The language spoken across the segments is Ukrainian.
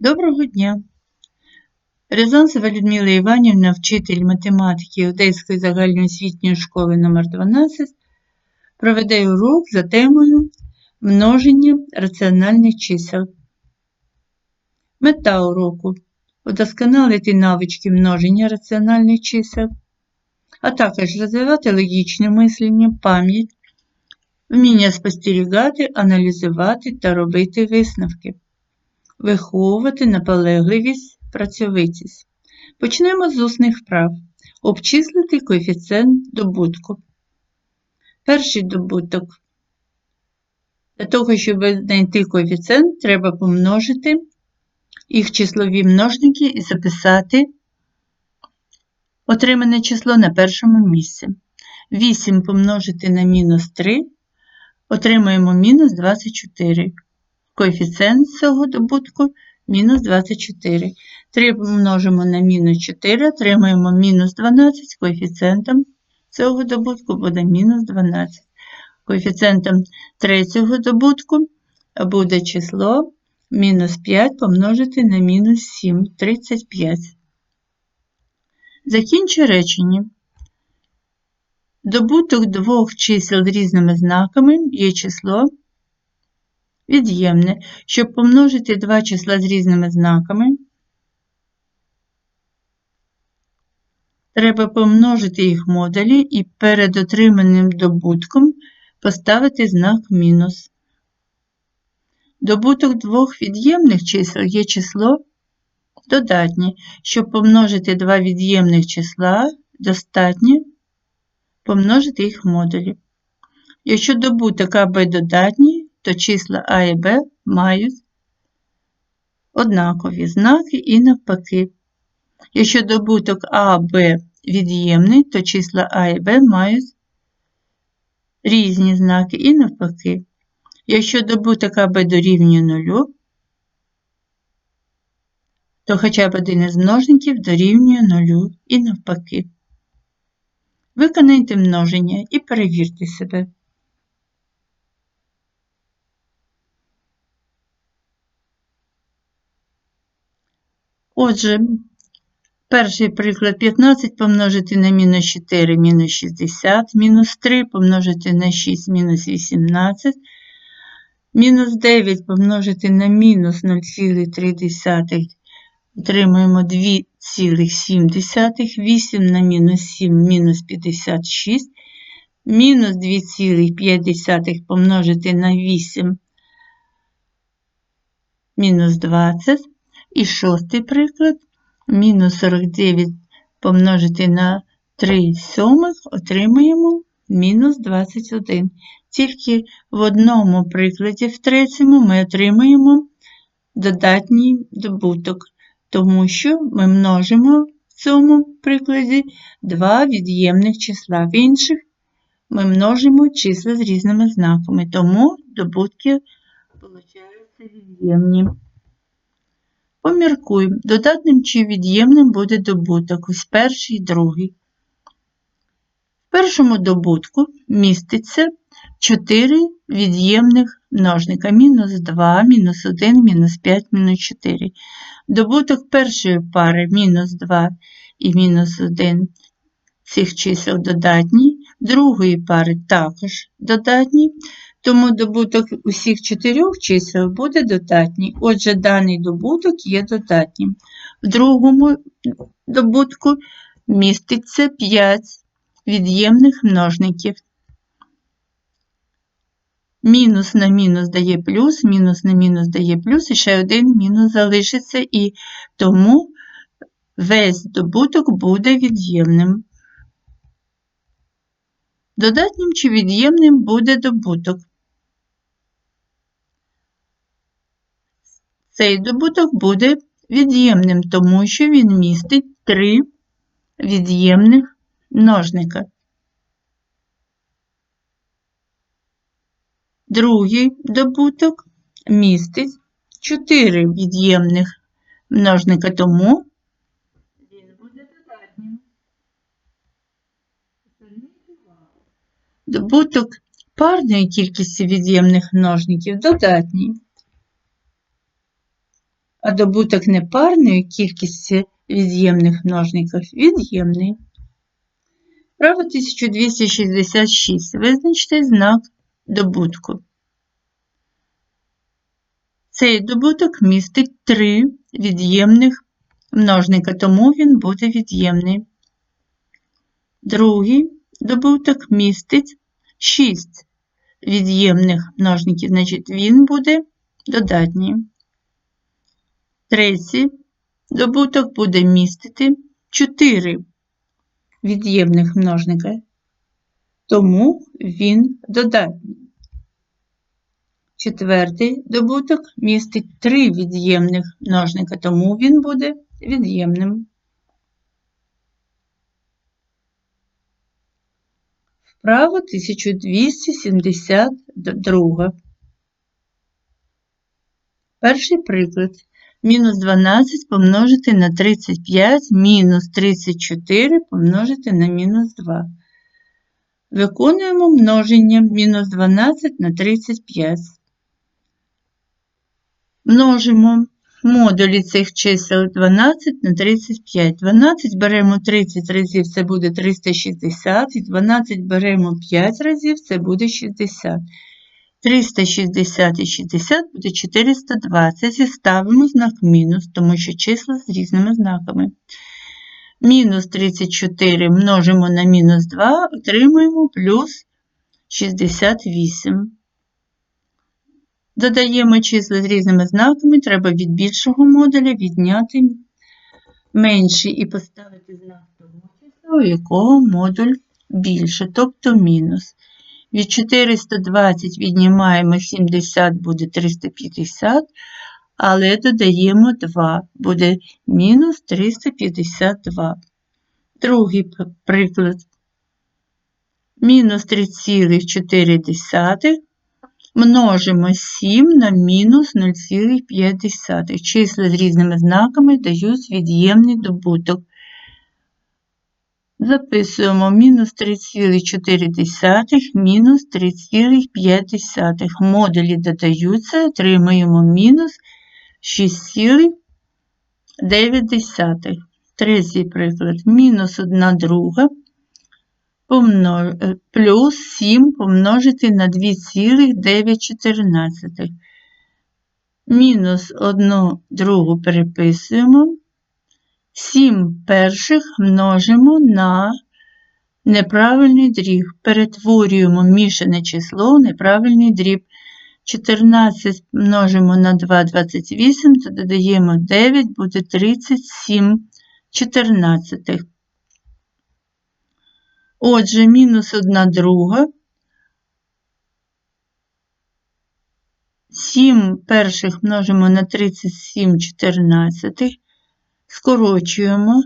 Доброго дня! Рязанцева Людмила Іванівна, вчитель математики Одеської загальноосвітньої школи номер 12 проведе урок за темою множення раціональних чисел. Мета уроку удосконалити навички множення раціональних чисел, а також розвивати логічне мислення, пам'ять, вміння спостерігати, аналізувати та робити висновки виховувати наполегливість, працьовитість. Почнемо з усних вправ. Обчислити коефіцієнт добутку. Перший добуток. Для того, щоб знайти коефіцієнт, треба помножити їх числові множники і записати отримане число на першому місці. 8 помножити на мінус 3, отримаємо мінус 24 коефіцієнт цього добутку мінус 24. 3 множимо на мінус 4, отримаємо мінус 12, коефіцієнтом цього добутку буде мінус 12. Коефіцієнтом третього добутку буде число мінус 5 помножити на мінус 7, 35. Закінчу речення. Добуток двох чисел різними знаками є число від'ємне, щоб помножити два числа з різними знаками, треба помножити їх модулі і перед отриманим добутком поставити знак мінус. Добуток двох від'ємних чисел є число додатнє. Щоб помножити два від'ємних числа, достатньо помножити їх модулі. Якщо добуток АБ додатній, то числа А і Б мають однакові знаки і навпаки. Якщо добуток А, Б від'ємний, то числа А і Б мають різні знаки і навпаки. Якщо добуток АБ дорівнює нулю, то хоча б один із множників дорівнює нулю і навпаки. Виконайте множення і перевірте себе. Отже, перший приклад 15 помножити на мінус 4 мінус 60, мінус 3 помножити на 6 мінус 18, мінус 9 помножити на мінус 0,3, отримуємо 2,7, 8 на мінус 7 мінус 56, мінус 2,5 помножити на 8 мінус 20. І шостий приклад. Мінус 49 помножити на 3 сьомих отримуємо мінус 21. Тільки в одному прикладі, в третьому, ми отримуємо додатній добуток, тому що ми множимо в цьому прикладі два від'ємних числа. В інших ми множимо числа з різними знаками, тому добутки получаються від'ємні. Поміркуй, додатним чи від'ємним буде добуток, ось перший і другий. В першому добутку міститься 4 від'ємних множника мінус 2, мінус 1, мінус 5, мінус 4. Добуток першої пари мінус 2 і мінус 1 цих чисел додатній, другої пари також додатній. Тому добуток усіх чотирьох чисел буде додатній. Отже, даний добуток є додатнім. В другому добутку міститься 5 від'ємних множників. Мінус на мінус дає плюс, мінус на мінус дає плюс, і ще один мінус залишиться, і тому весь добуток буде від'ємним. Додатнім чи від'ємним буде добуток. Цей добуток буде від'ємним, тому що він містить три від'ємних множника. Другий добуток містить 4 від'ємних множника, тому він буде додатнім. Добуток парної кількості від'ємних множників додатній. А добуток непарної кількості від'ємних множників від'ємний. Право 1266. Визначте знак добутку. Цей добуток містить три від'ємних множника, тому він буде від'ємний. Другий добуток містить 6 від'ємних множників, значить він буде додатній. Третій добуток буде містити 4 від'ємних множника, тому він додатній. Четвертий добуток містить 3 від'ємних множника, тому він буде від'ємним. Вправо 1272. Перший приклад. Мінус 12 помножити на 35, мінус 34 помножити на мінус 2. Виконуємо множення мінус 12 на 35. Множимо модулі цих чисел 12 на 35. 12 беремо 30 разів, це буде 360, і 12 беремо 5 разів, це буде 60. 360 і 60 буде 420 і ставимо знак мінус, тому що числа з різними знаками. Мінус 34 множимо на мінус 2, отримуємо плюс 68. Додаємо числа з різними знаками, треба від більшого модуля відняти менший і поставити знак того числа, у якого модуль більше, тобто мінус. Від 420 віднімаємо 70, буде 350, але додаємо 2, буде мінус 352. Другий приклад. Мінус 3,4 множимо 7 на мінус 0,5. Числа з різними знаками дають від'ємний добуток. Записуємо мінус 3,4 мінус 3,5. Модулі додаються, отримуємо мінус 6,9. Третій приклад. Мінус 1 друга плюс 7 помножити на 2,914. Мінус 1 другу переписуємо. 7 перших множимо на неправильний дріб. Перетворюємо мішане число в неправильний дріб. 14 множимо на 2, 28, то додаємо 9, буде 37 14. Отже, мінус 1 друга. 7 перших множимо на 37 14 скорочуємо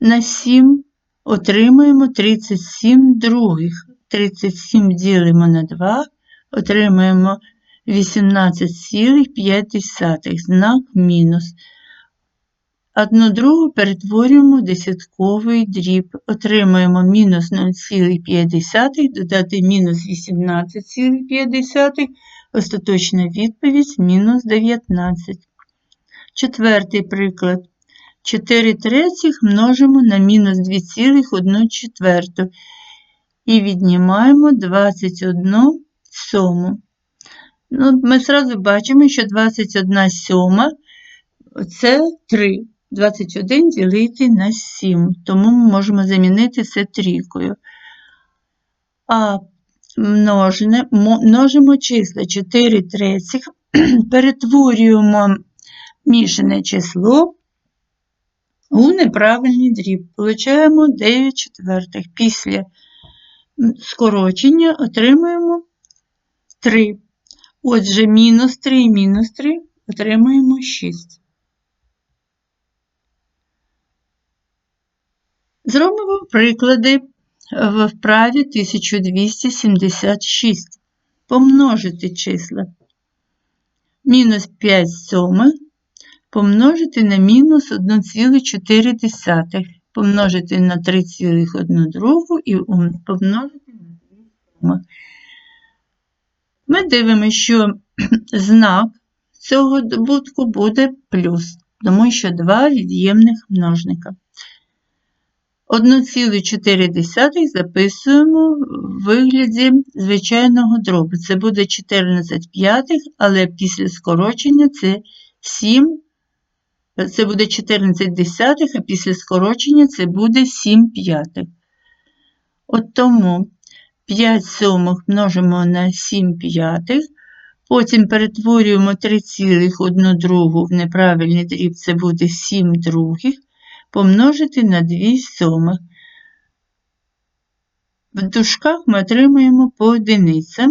на 7, отримуємо 37 других. 37 ділимо на 2, отримуємо 18,5 знак мінус. Одну другу перетворюємо в десятковий дріб. Отримуємо мінус 0,5, додати мінус 18,5, остаточна відповідь мінус 19. Четвертий приклад. 4 третіх множимо на мінус 2,1 четверту і віднімаємо 21 сьому. Ну, Ми одразу бачимо, що 21 сьома це 3. 21 ділити на 7, тому ми можемо замінити це трійкою. А множне, множимо числа 4 третіх, перетворюємо мішане число у неправильний дріб. Получаємо 9 четвертих. Після скорочення отримуємо 3. Отже, мінус 3 і мінус 3 отримуємо 6. Зробимо приклади в вправі 1276. Помножити числа. Мінус 5 сьомих помножити на мінус 1,4, помножити на 3,1 і помножити на 2. Ми дивимося, що знак цього добутку буде плюс, тому що два від'ємних множника. 1,4 записуємо в вигляді звичайного дробу. Це буде 14 п'ятих, але після скорочення це 7, це буде 14 десятих, а після скорочення це буде 7 п'ятих. От тому 5 сьомих множимо на 7 п'ятих, потім перетворюємо 3,1 другу в неправильний дріб, це буде 7 других помножити на 2 сьомих. В дужках ми отримуємо по одиницям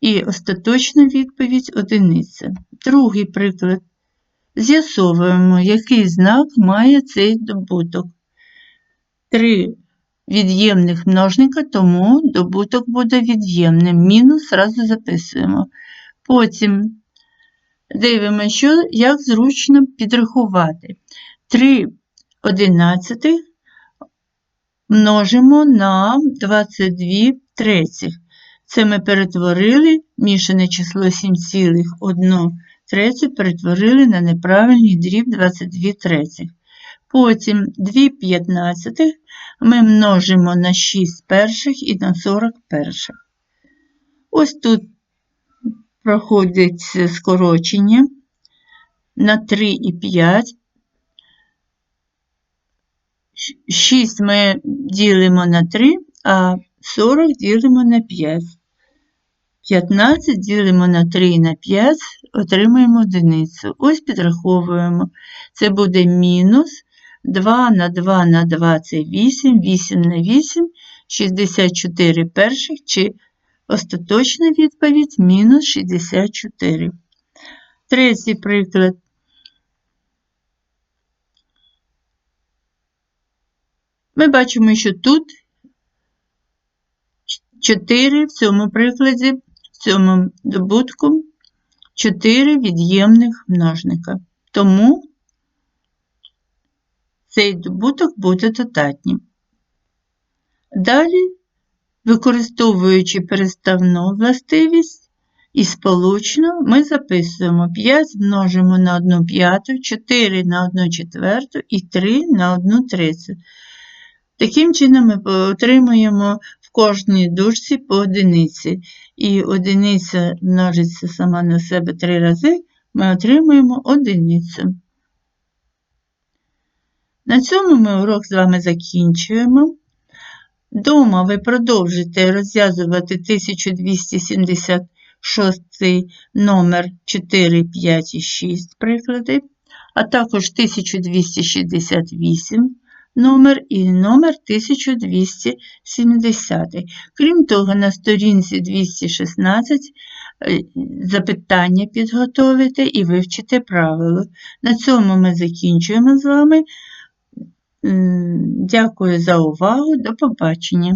і остаточна відповідь одиниця. Другий приклад. З'ясовуємо, який знак має цей добуток. Три від'ємних множника, тому добуток буде від'ємним. Мінус зразу записуємо. Потім дивимося, що, як зручно підрахувати. 3 одинадцятих множимо на 22 третіх. Це ми перетворили мішане число 7,1 третю перетворили на неправильний дріб 22 третіх. Потім 2 п'ятнадцятих ми множимо на 6 перших і на 40 перших. Ось тут проходить скорочення на 3 і 5. 6 ми ділимо на 3, а 40 ділимо на 5. 15 ділимо на 3 і на 5, отримаємо одиницю. Ось підраховуємо. Це буде мінус 2 на 2 на 2 це 8, 8 на 8, 64 перших, чи остаточна відповідь мінус 64. Третій приклад. Ми бачимо, що тут 4 в цьому прикладі, цьому добутку 4 від'ємних множника. Тому цей добуток буде додатнім. Далі, використовуючи переставну властивість і сполучну, ми записуємо 5 множимо на 1 п'яту, 4 на 1 четверту і 3 на 1 третю. Таким чином ми отримуємо кожній дужці по одиниці. І одиниця множиться сама на себе три рази, ми отримуємо одиницю. На цьому ми урок з вами закінчуємо. Дома ви продовжите розв'язувати 1276 номер 4, 5 і 6 приклади, а також 1268 номер і номер 1270. Крім того, на сторінці 216 е, запитання підготовите і вивчите правило. На цьому ми закінчуємо з вами. Дякую за увагу. До побачення.